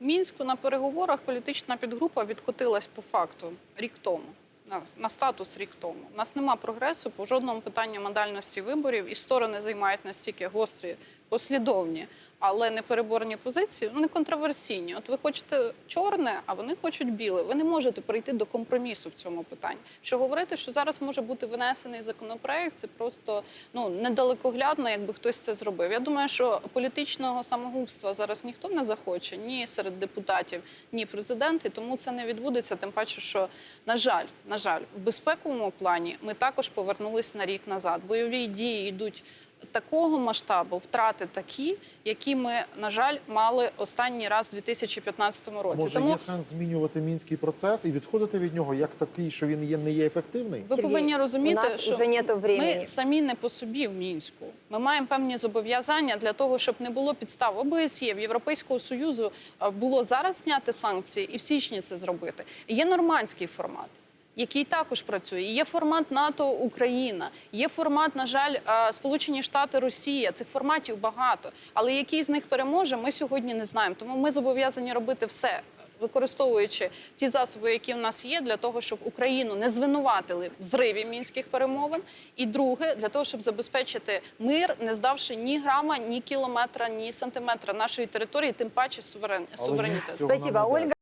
Мінську на переговорах політична підгрупа відкотилась по факту рік тому. На статус рік тому. У нас нема прогресу по жодному питанню модальності виборів, і сторони займають настільки гострі, послідовні, але не переборні позиції, не контроверсійні. От ви хочете чорне, а вони хочуть біле. Ви не можете прийти до компромісу в цьому питанні. Що говорити, що зараз може бути винесений законопроект, це просто ну недалекоглядно, якби хтось це зробив. Я думаю, що політичного самогубства зараз ніхто не захоче, ні серед депутатів, ні президент, і тому це не відбудеться. Тим паче, що на жаль, на жаль, в безпековому плані ми також повернулись на рік назад. Бойові дії йдуть. Такого масштабу втрати такі, які ми на жаль мали останній раз у 2015 році. Може, Тому є сенс змінювати мінський процес і відходити від нього як такий, що він є не є ефективний? ви Сергій, повинні розуміти, що ми самі не по собі в мінську. Ми маємо певні зобов'язання для того, щоб не було підстав ОБСЄ, в Європейського союзу е, було зараз зняти санкції і в січні це зробити. Є нормандський формат. Який також працює, є формат НАТО Україна, є формат, на жаль, Сполучені Штати Росія. Цих форматів багато. Але який з них переможе, ми сьогодні не знаємо. Тому ми зобов'язані робити все, використовуючи ті засоби, які в нас є, для того, щоб Україну не звинуватили в зриві мінських перемовин. І друге, для того, щоб забезпечити мир, не здавши ні грама, ні кілометра, ні сантиметра нашої території, тим паче суверен... Суверенітет. Спасибо. Ольга.